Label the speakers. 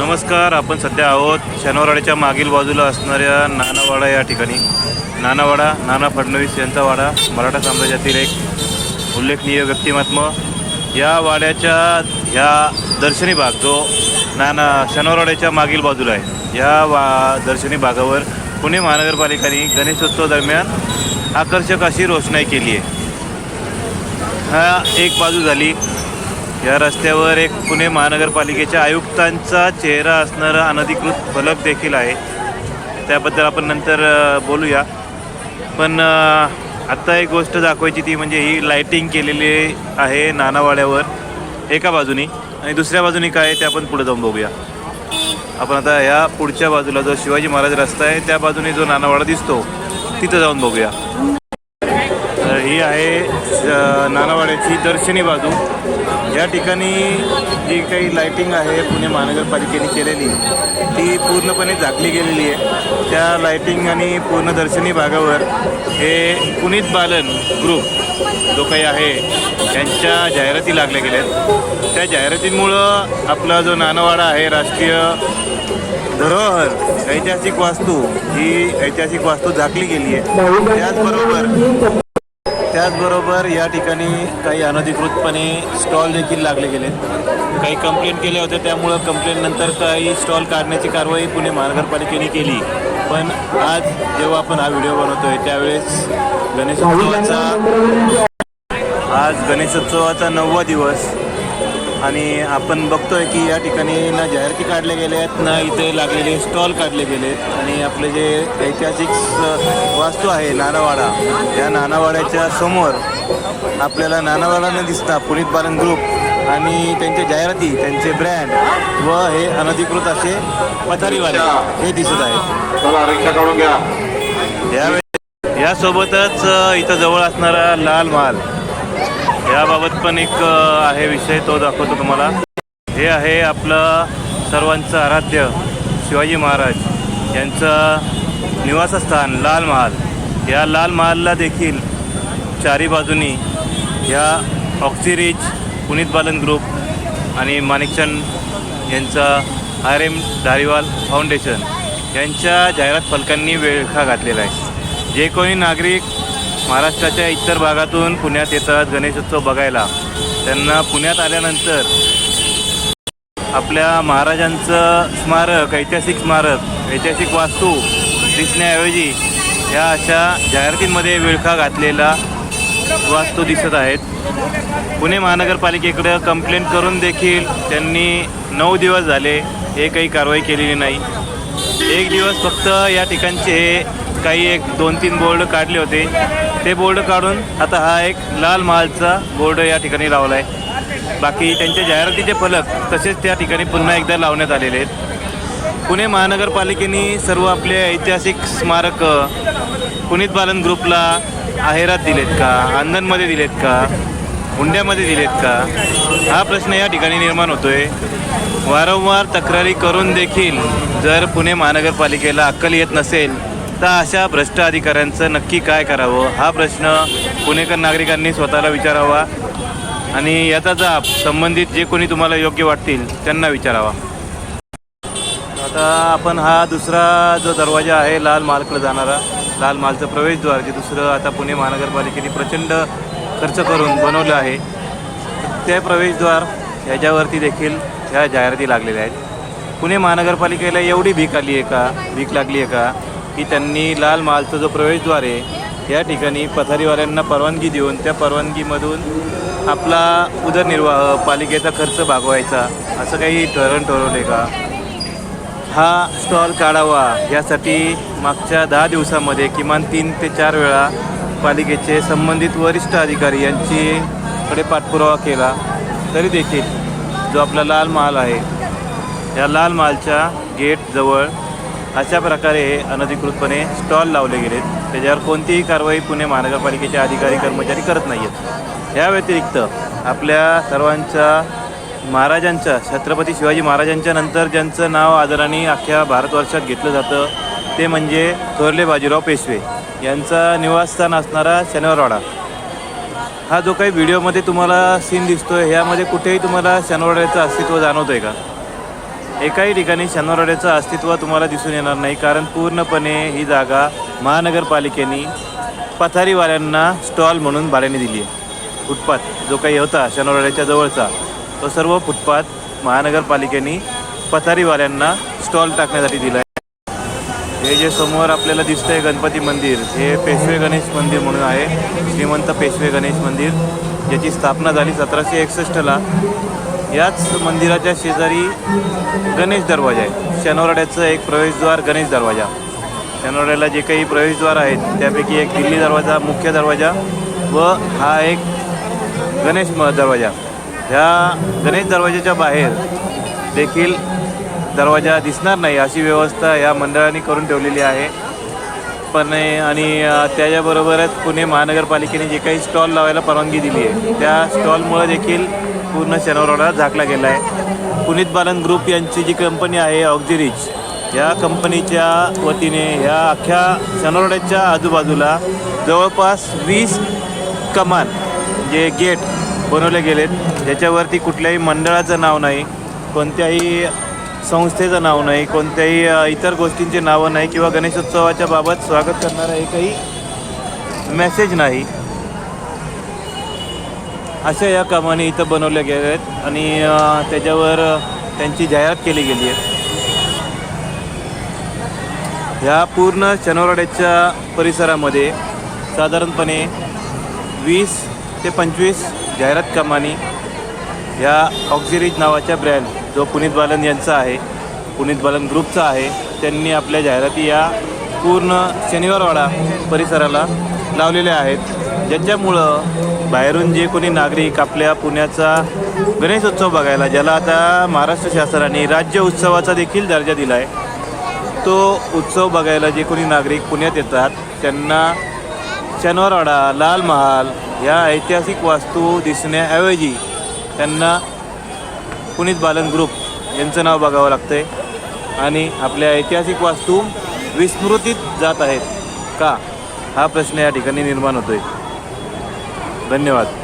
Speaker 1: नमस्कार आपण सध्या आहोत शनिवारवाड्याच्या मागील बाजूला असणाऱ्या नानावाडा या ठिकाणी. नानावाडा नाना फडणवीस यांचा वाडा मराठा साम्राज्यातील एक उल्लेखनीय व्यक्तिमत्व. या वाड्याच्या ह्या दर्शनी भाग जो नाना शनिवारवाड्याच्या मागील बाजूला आहे या वा दर्शनी भागावर पुणे महानगरपालिकेने गणेशोत्सव दरम्यान आकर्षक अशी रोषणाई केली आहे. हा एक बाजू झाली. या रस्त्यावर एक पुणे महानगरपालिकेच्या आयुक्तांचा चेहरा असणारा अनधिकृत फलक देखील आहे. त्याबद्दल आपण नंतर बोलूया. पण आत्ता एक गोष्ट दाखवायची ती म्हणजे ही लाईटिंग केलेली आहे नानावाड्यावर. एका बाजूनी. आणि दुसऱ्या बाजूनी काय आहे ते आपण पुढे जाऊन बघूया. आपण आता ह्या पुढच्या बाजूला जो शिवाजी महाराज रस्ता आहे त्या बाजूने जो नानावाडा दिसतो तिथं जाऊन बघूया. ही आहे नानावाड्याची दर्शनी बाजू. या ठिकाणी जी काही लायटिंग आहे पुणे महानगरपालिकेने केलेली ती पूर्णपणे झाकली गेलेली आहे. त्या लायटिंग आणि पूर्ण दर्शनी भागावर हे पुनीत बालन ग्रुप जो काही आहे त्यांच्या जाहिराती लागल्या गेल्या आहेत त्या जाहिरातींमुळं आपला जो नानावाडा आहे राष्ट्रीय धरोहर ऐतिहासिक वास्तू ही ऐतिहासिक वास्तू झाकली गेली आहे. त्याचबरोबर त्याचबरोबर या ठिकाणी काही अनधिकृतपणे स्टॉल देखील लागले गेले. काही कंप्लेंट केल्या होत्या त्यामुळं कंप्लेंटनंतर काही स्टॉल काढण्याची कारवाई पुणे महानगरपालिकेने केली. पण आज जेव्हा आपण हा व्हिडिओ बनवतोय त्यावेळेस गणेशोत्सवाचा आज गणेशोत्सवाचा नववा दिवस. आणि आपण बघतोय की या ठिकाणी ना जाहिराती काढल्या गेल्या आहेत ना इथे लागलेले स्टॉल काढले गेले आहेत आणि आपले जे ऐतिहासिक वास्तू आहे नानावाडा या नानावाड्याच्या समोर आपल्याला नानावाडा न दिसता पुनीत बालन ग्रुप आणि त्यांच्या जाहिराती त्यांचे ब्रँड व हे अनधिकृत असे पथारीवाले हे दिसत आहेत.
Speaker 2: घ्या.
Speaker 1: यावेळी यासोबतच इथं जवळ असणारा लाल महाल याबाबत पण एक आहे विषय तो दाखवतो तुम्हाला. हे आहे आपलं सर्वांचं आराध्य शिवाजी महाराज यांचं निवासस्थान लाल महाल. या लाल महालला देखील चारी बाजूनी ह्या ऑक्सिरीज पुनीत बालन ग्रुप आणि माणिकचंद यांचा आर एम धारीवाल फाउंडेशन यांच्या जाहिरात फलकांनी वेळखा घातलेला आहे. जे कोणी नागरिक महाराष्ट्राच्या इतर भागातून पुण्यात येतात गणेशोत्सव बघायला. त्यांना पुण्यात आल्यानंतर आपल्या महाराजांचं स्मारक ऐतिहासिक स्मारक ऐतिहासिक वास्तू दिसण्याऐवजी या अशा जाहिरातींमध्ये विळखा घातलेला वास्तू दिसत आहेत. पुणे महानगरपालिकेकडं कंप्लेंट करून देखील त्यांनी नऊ दिवस झाले हे काही कारवाई केलेली नाही. एक दिवस फक्त या ठिकाणचे हे काही एक दोन तीन बोर्ड काढले होते. ते बोर्ड काढून आता हा एक लाल महालचा बोर्ड या ठिकाणी लावला आहे बाकी त्यांच्या जाहिरातीचे फलक तसेच त्या ठिकाणी पुन्हा एकदा लावण्यात आलेले आहेत. पुणे महानगरपालिकेने सर्व आपले ऐतिहासिक स्मारक पुनीत बालन ग्रुपला आहेरात दिलेत का? अंधनमध्ये दिलेत का? हुंड्यामध्ये दिलेत का? हा प्रश्न या ठिकाणी निर्माण होतोय. वारंवार तक्रारी करून देखील जर पुणे महानगरपालिकेला अक्कल येत नसेल तर अशा भ्रष्ट अधिकाऱ्यांचं नक्की काय करावं? हा प्रश्न पुणेकर नागरिकांनी स्वतःला विचारावा आणि याचा जाब संबंधित जे कोणी तुम्हाला योग्य वाटतील त्यांना विचारावा. आता आपण हा दुसरा जो दरवाजा आहे लाल मालकडे जाणारा लाल महालचं प्रवेशद्वार जे दुसरं आता पुणे महानगरपालिकेने प्रचंड खर्च करून बनवलं आहे ते प्रवेशद्वार ह्याच्यावरती देखील ह्या जाहिराती लागलेल्या आहेत. पुणे महानगरपालिकेला एवढी भीक आली आहे का? भीक लागली आहे का? की त्यांनी लाल महालचा जो प्रवेशद्वार आहे या ठिकाणी पथारीवाल्यांना परवानगी देऊन त्या परवानगीमधून आपला उदरनिर्वाह पालिकेचा खर्च भागवायचा असं काही ठरण ठरवले का? हा स्टॉल काढावा यासाठी मागच्या दहा दिवसामध्ये किमान तीन ते चार वेळा पालिकेचे संबंधित वरिष्ठ अधिकारी यांचीकडे पाठपुरावा केला. तरी देखील जो आपला लाल महाल आहे या लाल महालच्या गेटजवळ अशा प्रकारे हे अनधिकृतपणे स्टॉल लावले गेलेत. त्याच्यावर कोणतीही कारवाई पुणे महानगरपालिकेचे अधिकारी कर्मचारी करत नाही आहेत या व्यतिरिक्त आपल्या सर्वांच्या महाराजांच्या छत्रपती शिवाजी महाराजांच्या नंतर ज्यांचं नाव आदराने अख्ख्या भारतवर्षात घेतलं जातं ते म्हणजे थोरले बाजीराव पेशवे. यांचा निवासस्थान असणारा शनिवारवाडा. हा जो काही व्हिडिओमध्ये तुम्हाला सीन दिसतोय ह्यामध्ये कुठेही तुम्हाला शनिवारवाड्याचं अस्तित्व जाणवतंय का? एकाही ठिकाणी शनिवारवाड्याचं अस्तित्व तुम्हाला दिसून येणार नाही कारण पूर्णपणे ही जागा महानगरपालिकेने पथारीवाल्यांना स्टॉल म्हणून भाड्याने दिली आहे. फुटपाथ जो काही होता शनिवारवाड्याच्या जवळचा तो सर्व फुटपाथ महानगरपालिकेने पथारीवाल्यांना स्टॉल टाकण्यासाठी दिला आहे. हे जे समोर आपल्याला दिसतंय गणपती मंदिर हे पेशवे गणेश मंदिर म्हणून आहे. श्रीमंत पेशवे गणेश मंदिर ज्याची स्थापना झाली सतराशे एकसष्टला. याच मंदिराच्या शेजारी गणेश दरवाजा आहे. शनिवारवाड्याचं एक प्रवेशद्वार गणेश दरवाजा. शनिवारवाड्याला जे काही प्रवेशद्वार आहेत त्यापैकी एक दिल्ली दरवाजा मुख्य दरवाजा व हा एक गणेश म दरवाजा. ह्या गणेश दरवाजाच्या बाहेर देखील दरवाजा दिसणार नाही अशी व्यवस्था या मंडळाने करून ठेवलेली आहे. पण आणि त्याच्याबरोबरच पुणे महानगरपालिकेने जे काही स्टॉल लावायला परवानगी दिली आहे त्या स्टॉलमुळे देखील पूर्ण शनिवारवाडा झाकला गेला आहे पुनीत बालन ग्रुप यांची जी कंपनी आहे ऑक्झिरीज या कंपनीच्या वतीने ह्या अख्ख्या शनिवारवाड्याच्या आजूबाजूला जवळपास वीस कमान जे गेट बनवले गेलेत ज्याच्यावरती कुठल्याही मंडळाचं नाव नाही कोणत्याही संस्थेचं नाव नाही कोणत्याही इतर गोष्टींचे नावं नाही किंवा गणेशोत्सवाच्या बाबत स्वागत करणारा एकही मेसेज नाही. अशा या कामाने इथं बनवल्या गेल्या आहेत आणि त्याच्यावर त्यांची जाहिरात केली गेली आहे. ह्या पूर्ण शनिवारवाड्याच्या परिसरामध्ये साधारणपणे वीस ते पंचवीस जाहिरात कामाने ह्या ऑक्झिरीज नावाच्या ब्रँड जो पुनीत बालन यांचा आहे पुनीत बालन ग्रुपचा आहे त्यांनी आपल्या जाहिराती या पूर्ण शनिवारवाडा परिसराला लावलेल्या आहेत. ज्याच्यामुळं बाहेरून जे कोणी नागरिक आपल्या पुण्याचा गणेश उत्सव बघायला ज्याला आता महाराष्ट्र शासनाने राज्य उत्सवाचा देखील दर्जा दिला आहे तो उत्सव बघायला जे कोणी नागरिक पुण्यात येतात त्यांना शनिवारवाडा लाल महाल या ऐतिहासिक वास्तू दिसण्याऐवजी त्यांना पुनीत बालन ग्रुप यांचं नाव बघावं लागतं आहे आणि आपल्या ऐतिहासिक वास्तू विस्मृतीत जात आहेत का? हा प्रश्न या ठिकाणी निर्माण होतो आहे धन्यवाद.